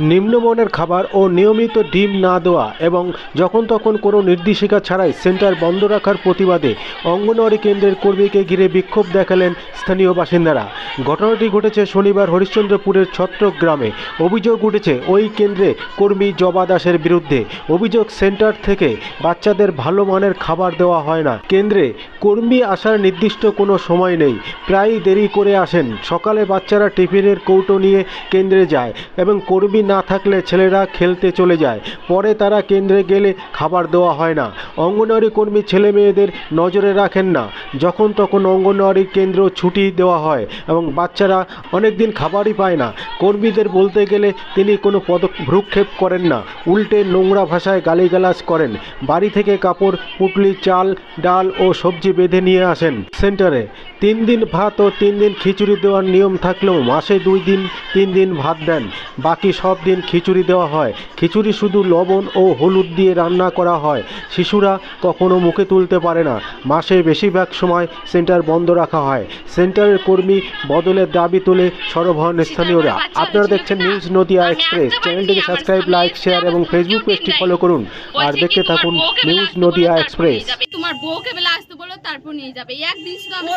নিম্নমানের খাবার ও নিয়মিত ডিম না দেওয়া এবং যখন তখন কোনো নির্দেশিকা ছাড়াই সেন্টার বন্ধ রাখার প্রতিবাদে অঙ্গনওয়াড়ি কেন্দ্রের কর্মীকে ঘিরে বিক্ষোভ দেখালেন স্থানীয় বাসিন্দারা। ঘটনাটি ঘটেছে শনিবার হরিশ্চন্দ্রপুরের ছত্রক গ্রামে অভিযোগ উঠেছে, ওই কেন্দ্রে কর্মী জবা দাসের বিরুদ্ধে। অভিযোগ, সেন্টার থেকে বাচ্চাদের ভালো মানের খাবার দেওয়া হয় না। কেন্দ্রে কর্মী আসার নির্দিষ্ট কোনো সময় নেই। প্রায়ই দেরি করে আসেন। সকালে বাচ্চারা টিফিনের কৌটো নিয়ে কেন্দ্রে যায় এবং কর্মী না থাকলে ছেলেরা খেলতে চলে যায়। পরে তারা কেন্দ্রে গেলে খাবার দেওয়া হয় না। অঙ্গনওয়াড়ি কর্মী ছেলে মেয়েদের নজরে রাখেন না। যখন তখন অঙ্গনওয়াড়ি কেন্দ্র ছুটি দেওয়া হয় এবং বাচ্চারা অনেক দিন খাবারই পায় না। কর্মীদের বলতে গেলে তিনি কোনো পদ ভ্রুক্ষেপ করেন না। উল্টে নোংরা ভাষায় গালিগালাজ করেন। বাড়ি থেকে কাপড়, পুটলি, চাল, ডাল ও সবজি বেঁধে নিয়ে আসেন। সেন্টারে তিন দিন ভাত ও তিন দিন খিচুড়ি দেওয়ার নিয়ম থাকলেও মাসে দুই দিন তিন দিন ভাত দেন। বাকি সব দিন খিচুড়ি দেওয়া হয়। খিচুড়ি শুধু লবণ ও হলুদ দিয়ে রান্না করা হয়। শিশুরা কখনো মুখে তুলতে পারে না। মাসে বেশিরভাগ সময় সেন্টার বন্ধ রাখা হয়। সেন্টারের কর্মী বদলের দাবি তুলে সরব হন স্থানীয়রা। আপনারা দেখছেন নিউজ নদিয়া এক্সপ্রেস। চ্যানেলটিকে সাবস্ক্রাইব লাইক শেয়ার এবং ফেসবুক পেজটি ফলো করুন। আর দেখতে থাকুন নিউজ নদিয়া এক্সপ্রেস। তোমার বউকে বেলা আসতে বলো তারপর নিয়ে যাবে। একদিন শুধু আমি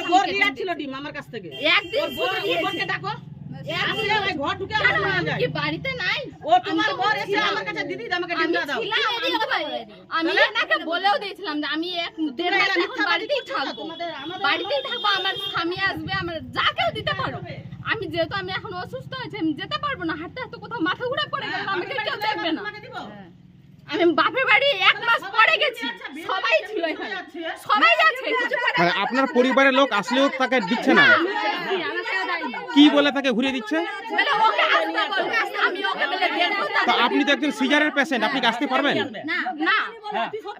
ছিল ডিম আমার কাছ থেকে। একদিন ডাকো। আমি বাড়িতে নাই? ও তোমার আমি তো বর এসে আমার কাছে দিদি আমাকে ডিম দাও। আমি তো বাড়ি- আমি এনাকে বলেও দিয়েছিলাম যে আমি এক দেড় মাস এখন বাড়িতেই থাকব। বাড়িতেই থাকব আমার স্বামী আসবে আমার যা কেউ দিতে পারো। আমি যেহেতু আমি এখন অসুস্থ হয়েছে আমি যেতে পারব না। হাঁটতে হাঁটতে কোথাও মাথা ঘুরে পড়ে গেল আমাকে কেউ দেখবে না। আমি বাপের বাড়ি এক মাস পরে গেছি। সবাই ছিল এখানে। সবাই যাচ্ছে। মানে আপনার পরিবারের লোক আসলেও তাকে দিচ্ছে না? কি বলে তাকে ঘুরে দিচ্ছে? বলে ওকে আসতে বলো। আমি ওকে বলে দেখব তো আপনি তো একজন সিজারের পেশেন্ট আপনি আসতে পারবেন? না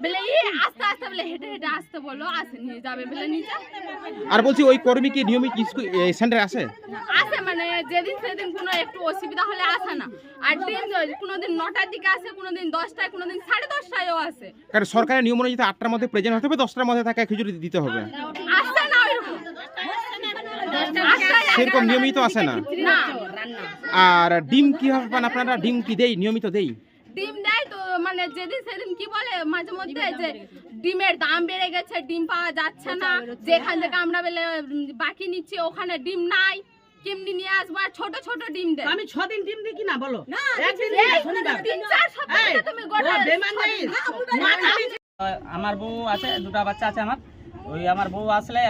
বলে এই আস্তে আস্তে বলে হেঁটে হেঁটে আসতে বলো আসে নিয়ে যাবে বলে নিয়ে আর বলছি ওই কর্মী কি নিয়মিত সেন্টারে আসে? আসে মানে যেদিন সেদিন কোনো একটু অসুবিধা হলে আসে না। আর দিন কোনোদিন নটার দিকে আসে কোনোদিন দশটায় কোনোদিন সাড়ে দশটায়ও আসে। কারণ সরকারের নিয়ম অনুযায়ী আটটার মধ্যে প্রেজেন্ট হতে হবে দশটার মধ্যে তাকে খিচুড়ি দিতে হবে। আসে না ওইরকম। সেরকম নিয়মিত আসে না? না। আর ডিম কীভাবে পান আপনারা? ডিম কি দেই? নিয়মিত দেই? ডিম দেয় তো মানে যেদিন সেদিন কি বলে মাঝে মধ্যে যে ডিমের দাম বেড়ে গেছে ডিম পাওয়া যাচ্ছে না। যেখান থেকে আমরা বেলে বাকি নিচ্ছি ওখানে ডিম নাই। কেমনি নিয়ে আসব? আর ছোট ছোট ডিম দেয় আমি ছ দিন ডিম দিই কিনা বলো? আমার বউ আছে দুটা বাচ্চা আছে আমার। ওই আমার বউ আসলে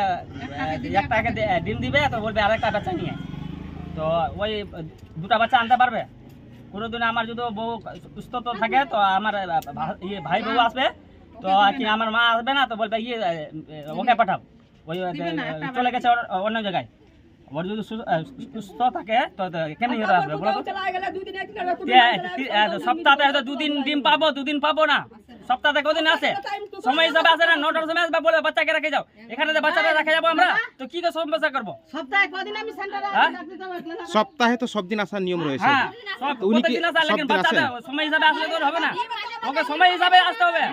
একটাকে ডিম দিবে তো বলবে আরেকটা বাচ্চা নিয়ে তো ওই দুটা বাচ্চা আনতে পারবে? কোনো দিন আমার যদি বউ সুস্থ তো থাকে তো আমার ইয়ে ভাই বউ আসবে তো আর কি আমার মা আসবে না তো বলবে ইয়ে ওকে পাঠাও। ওই চলে গেছে অন্য জায়গায়। ওর যদি সুস্থ থাকে তো কেমনি আসবে বলো সপ্তাহে হয়তো দুদিন ডিম পাবো দুদিন পাবো না। সপ্তাহে কদিন আসে সময় হিসাবে আসে না? নটার সময় আসবে বলে বাচ্চাকে রেখে যাও। এখানে যে বাচ্চাটা রেখে যাব আমরা। তো কি করে সমস্যা করব? সপ্তাহে কদিন আমি সেন্টারে হ্যাঁ? সপ্তাহে তো সব দিন আসার নিয়ম রয়েছে। হ্যাঁ সব প্রত্যেকদিন আসে লেকিন দিন বাচ্চাটা সময় হিসাবে আসলে তো হবে না। ওকে সময় হিসাবে আসতে হবে।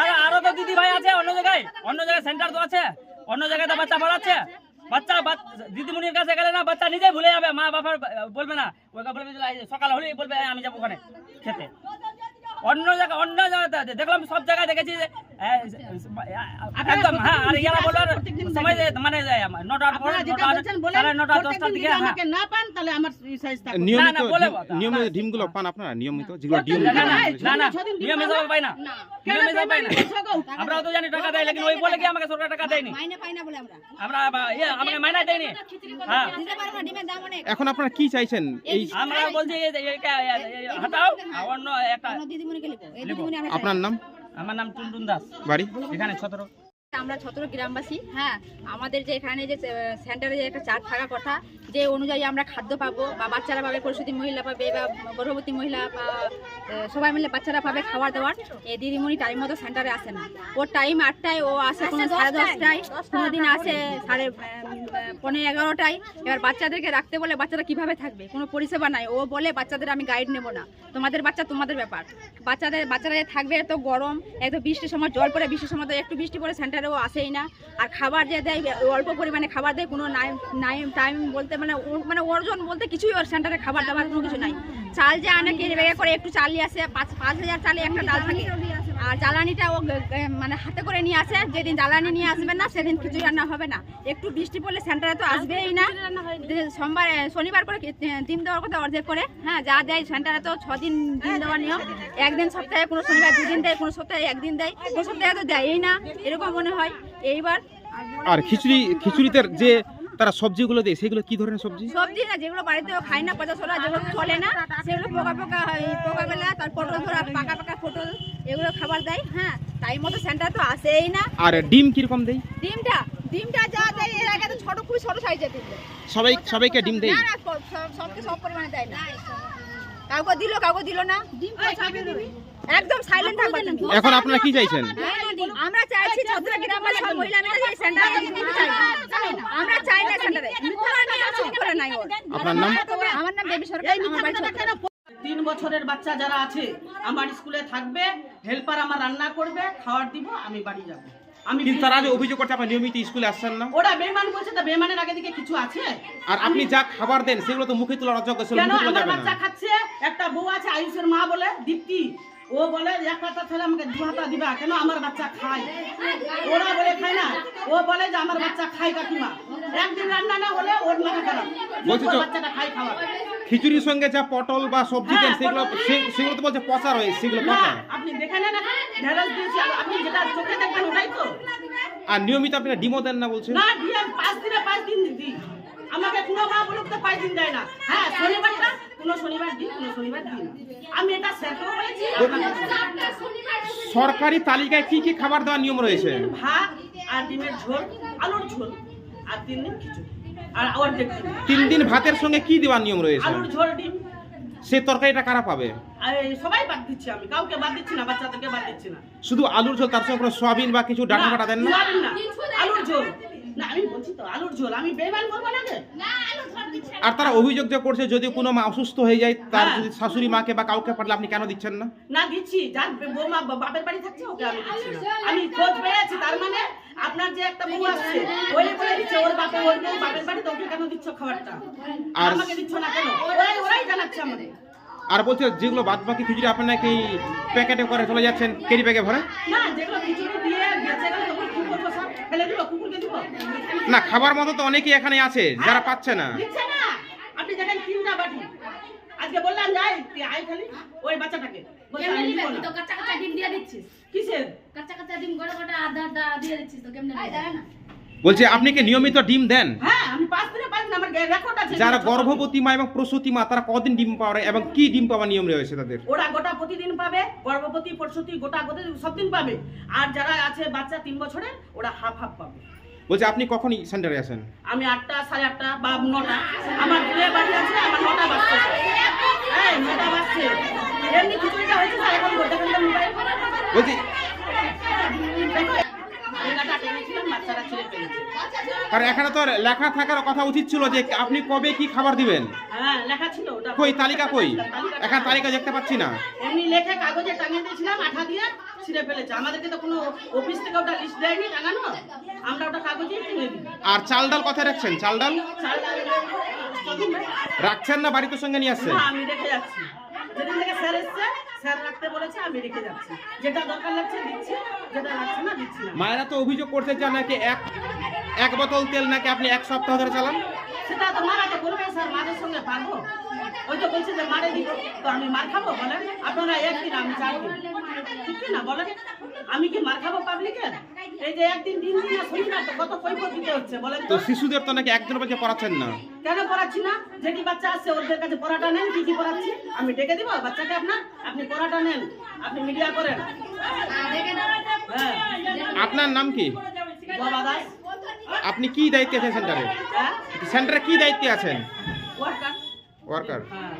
আর আরও তো দিদি ভাই আছে অন্য জায়গায় অন্য জায়গায় সেন্টার তো আছে। অন্য জায়গায় তো বাচ্চা পড়াচ্ছে। বাচ্চা বাচ- দিদিমণির কাছে গেলে না বাচ্চা নিজেই ভুলে যাবে মা বাবার বলবে না ওকে বলবে সকাল হলেই বলবে আমি যাব ওখানে খেতে। অন্য জায়গায় অন্য জায়গায় দেখলাম সব জায়গায় দেখেছি যে একদম হ্যাঁ আর ইয়ারা বলার সময় মানে নটা সাড়ে নটা দশটার দিকে হ্যাঁ আমাকে না পান তাহলে আমার নিয়মিত বলে ডিম- নিয়মিত হ্যাঁ। ডিমগুলো পান আপনারা? নিয়মিত? যেগুলো ডিম না না না না, না না ছদিন ডিম নিয়ম পাবো। হিসাবে পাই না। নিয়ম পাই না। আমরাও তো জানি টাকা দেয় লেকিন ওই বলে কি আমাকে সরকার টাকা দেয়নি? মাইনে পাই না বলে আমরা। আমরা ইয়ে আমাকে মাইনা দেয়নি। হ্যাঁ। এখন আপনারা কি চাইছেন? এই আমরা বলছি হটাও অন্য একটা আপনার নাম? আমার নাম টুনটুন দাস। বাড়ি? এখানে সতেরো। আমরা ছত্র গ্রামবাসী হ্যাঁ। আমাদের যে এখানে যে সেন্টারে যে একটা চার থাকার কথা যে অনুযায়ী আমরা খাদ্য পাবো বা বাচ্চারা পাবে পরিশুদ্ধি মহিলা পাবে বা গর্ভবতী মহিলা বা সবাই মিলে বাচ্চারা পাবে খাবার দাবার এই দিদিমণি টাইম মতো সেন্টারে আসে না। ওর টাইম আটটায় ও আসে কোনো সাড়ে দশটায়। কোনো দিন আসে সাড়ে পনেরো এগারোটায়। এবার বাচ্চাদেরকে রাখতে বলে বাচ্চারা কীভাবে থাকবে? কোনো পরিষেবা নাই। ও বলে বাচ্চাদের আমি গাইড নেব না। তোমাদের বাচ্চা তোমাদের ব্যাপার। বাচ্চাদের বাচ্চারা থাকবে এত গরম একদম বৃষ্টির সময় জল পড়ে বৃষ্টির সময় তো একটু বৃষ্টি পড়ে সেন্টারেও আসেই না। আর খাবার যে দেয় অল্প পরিমাণে খাবার দেয় কোনো নাই নাই টাইম বলতে মানে মানে মানে ওজন বলতে কিছুই ওর সেন্টারে খাবার দাবার কোনো কিছু নাই। চাল যে আনে কেড়ে বেগে করে একটু চাল নিয়ে আসে, পাঁচ পাঁচ হাজার চালে একটা ডাল থাকে। আর জ্বালানিটা ও মানে হাতে করে নিয়ে আসে, যেদিন জ্বালানি নিয়ে আসবে না, সেদিন খিচুড়ি রান্না হবে না। একটু বৃষ্টি পড়লে সেন্টারে তো আসবেই না। সোমবার শনিবার করে দিন দেওয়ার কথা অর্ধেক করে। হ্যাঁ যা দেয় সেন্টারে তো দিন ডিম দেওয়ার নিয়ম। একদিন সপ্তাহে কোনো শনিবার দুদিন দেয়, কোনো সপ্তাহে একদিন দেয়, কোনো সপ্তাহে তো দেয়ই না। এরকম মনে হয়। এইবার আর খিচুড়ি, খিচুড়িতে যে তারা সবজিগুলো দেয় সেগুলো কি ধরনের সবজি? সবজি না যেগুলো বাড়িতেও খাই না পচা সরা যেগুলো চলে না সেগুলো পোকা পোকা হয় পোকা বেলা তার পটল ধরা পাকা পাকা পটল এগুলো খাবার দেয় হ্যাঁ টাইম মতো সেন্টার তো আসেই না। আর ডিম কীরকম দেয়? ডিমটা ডিমটা যা দেয় এর আগে তো ছোট খুবই ছোট সাইজের ডিম দেয়। সবাই সবাইকে ডিম দেয়? না না সব- সব- সবকে সব পরিমাণে দেয় না। কাউকে দিল কাউকে দিল না। ডিম একদম সাইলেন্ট থাকবে। কিন্তু এখন আপনারা কি চাইছেন? আমরা চাইছি চৌধুরী মহিলা মিলে এই সেন্টারে দিতে চাই আমরা চাই না সেন্টারে মিথ্যা নিয়ে করে নাই আপনার নাম? আমার নাম দেবী সরকার আমার বাড়ি তিন বছরের বাচ্চা যারা আছে আমার স্কুলে থাকবে হেল্পার আমার রান্না করবে খাবার দিব আমি বাড়ি যাব। আমি কিন্তু তারা যে অভিযোগ করছে আপনার নিয়মিত স্কুলে আসছেন না? ওরা বেমান বলছে তা বেমানের আগে দিকে কিছু আছে? আর আপনি যা খাবার দেন সেগুলো তো মুখে তোলার অযোগ্য সেগুলো মুখে তোলা আমার যাবে বাচ্চা খাচ্ছে? একটা বউ আছে আয়ুষের মা বলে দীপ্তি। ও বলে এক হাতা ছেলে আমাকে দু হাতা দিবা কেন আমার বাচ্চা খায়? ওরা বলে খায় না। ও বলে যে আমার বাচ্চা খায় কাকিমা। একদিন রান্না না হলে ওর মাথা খারাপ। বাচ্চাটা খায় খাওয়া। খিচুড়ির সঙ্গে যা পটল বা সবজি দেন হ্যাঁ, সেগুলো সেগুলো তো বলছে পচা রয়েছে সেগুলো পচা। আপনি দেখেন না ঢেঁড়স দিয়েছি আপনি যেটা চোখে দেখবেন ওটাই তো। আর নিয়মিত আপনারা ডিমও দেন না বলছে না দিয়ে পাঁচ দিনে পাঁচ দিন দিই। আমাকে কোনো মা বলুক তো পাঁচ দিন দেয় না। হ্যাঁ শনিবারটা কোনো শনিবার দিন কোনো শনিবার দিন আমি এটা স্যারকেও বলেছি সরকারি তালিকায় কি কি খাবার দেওয়ার নিয়ম রয়েছে? তিন দিন ভাত আর ডিমের ঝোল আলুর ঝোল আর তিন দিন খিচুড়ি আর অর্ধেক তিন দিন ভাতের সঙ্গে কি দেওয়ার নিয়ম রয়েছে? আলুর ঝোল ডিম। সে তরকারিটা কারা পাবে? সবাই বাদ দিচ্ছি আমি কাউকে বাদ দিচ্ছি না বাচ্চাদেরকে বাদ দিচ্ছি না। শুধু আলুর ঝোল তার সঙ্গে কোনো সোয়াবিন বা কিছু ডাটা ফাটা দেন না? আলুর ঝোল। না আমি বলছি তো আলুর ঝোল আমি বেমান করব না গে? আর তারা অভিযোগ যে করছে যদি কোনো মা অসুস্থ হয়ে যায় তার হ্যাঁ। যদি শাশুড়ি মাকে বা কাউকে পারলে আপনি কেন দিচ্ছেন না? না দিচ্ছি। যার বৌমা বাপের বাড়ি থাকছে ওকে আমি দিচ্ছি না। আমি খোঁজ পেয়েছি তার মানে আপনার যে একটা বউ আসছে ওই বলে দিচ্ছে ওর বাপে ওর বউ বাপের বাড়ি তো কেন দিচ্ছ খাবারটা? আর আর- আমাকে দিচ্ছ না কেন? ওরাই ওরাই জানাচ্ছে আমাদের। আর বলছে যেগুলো বাদ বাকি খিচুড়ি আপনার নাকি প্যাকেটে করে চলে যাচ্ছেন কেরি ব্যাগে ভরে? না যেগুলো খিচুড়ি ফেলে দিব কুকুরকে দিব না খাবার মতো তো অনেকেই এখানে আছে যারা পাচ্ছে না। দিচ্ছে না। আপনি দেখেন তিনটা বাটি। আজকে বললাম যাই আই খালি ওই বাচ্চাটাকে। কাঁচা কাঁচা ডিম দিয়ে দিচ্ছিস। কিসের? কাঁচা কাঁচা ডিম গোটা গোটা আধা আধা দিয়ে দিচ্ছিস তো কেমনে না। বলছে আপনি কি নিয়মিত ডিম দেন? হ্যাঁ যারা গর্ভবতী মা এবং প্রসূতি মা তারা কদিন ডিম পাওয়ার এবং কি ডিম পাওয়ার নিয়ম রয়েছে তাদের? ওরা গোটা প্রতিদিন পাবে গর্ভবতী প্রসূতি গোটা গোটা সব দিন পাবে। আর যারা আছে বাচ্চা তিন বছরের ওরা হাফ হাফ পাবে। বলছে আপনি কখন সেন্টারে আসেন? আমি আটটা সাড়ে আটটা বা নটা। আমার দূরে বাড়ি আছে আমার নটা বাজছে। হ্যাঁ নটা বাজছে। এমনি খিচুড়িটা হয়েছে স্যার এখন মোবাইল। বলছি দেখো জায়গাটা টেনেছিলাম বাচ্চারা ছেড়ে ফেলেছে আর এখানে তো লেখা থাকার কথা উচিত ছিল যে আপনি কবে কি খাবার দিবেন? হ্যাঁ লেখা ছিল ওটা। কই তালিকা কই? এখানে তালিকা দেখতে পাচ্ছি না। এমনি লেখে কাগজে টাঙিয়ে দিয়েছিলাম আঠা দিয়ে ছিঁড়ে ফেলেছে। আমাদেরকে তো কোনো অফিস থেকে ওটা লিস্ট দেয়নি টাঙানো। আমরা ওটা কিনে দিই। আর চাল ডাল কোথায় রাখছেন? চাল ডাল। রাখছেন না বাড়িতে সঙ্গে নিয়ে আসছেন? আমি রেখে যাচ্ছি। যেদিন থেকে স্যার এসছে স্যার রাখতে বলেছে আমি রেখে যাচ্ছি। যেটা দরকার লাগছে দিচ্ছি যেটা লাগছে না দিচ্ছি মায়েরা তো অভিযোগ করতে চান নাকি এক এক বোতল তেল নাকি আপনি এক সপ্তাহ ধরে চালান? সেটা তো মারা তো করবে স্যার মাদের সঙ্গে পারব। ওই তো বলছে যে মারে দিব। তো আমি মার খাব বলেন। আপনারা একদিন আমি চার দিন। ঠিক কি না বলেন? আমি কি মার খাব পাবলিকের? এই যে একদিন দিন দিন শনিবার তো কত কৈফত দিতে হচ্ছে বলেন তো। শিশুদের তো নাকি একদিন বাচ্চা পড়াচ্ছেন না। কেন পড়াচ্ছি না? যেটি বাচ্চা আছে ওদের কাছে পড়াটা নেন কি কি পড়াচ্ছি? আমি ডেকে দিব বাচ্চাকে আপনার? আপনি পড়াটা নেন আপনি মিডিয়া করেন। হ্যাঁ আপনার নাম কি? বাবা দাস। আপনি কি দায়িত্বে আছেন সেন্টারে হ্যাঁ? সেন্টারে কি দায়িত্বে আছেন? ওয়ার্কার ওয়ার্কার হ্যাঁ।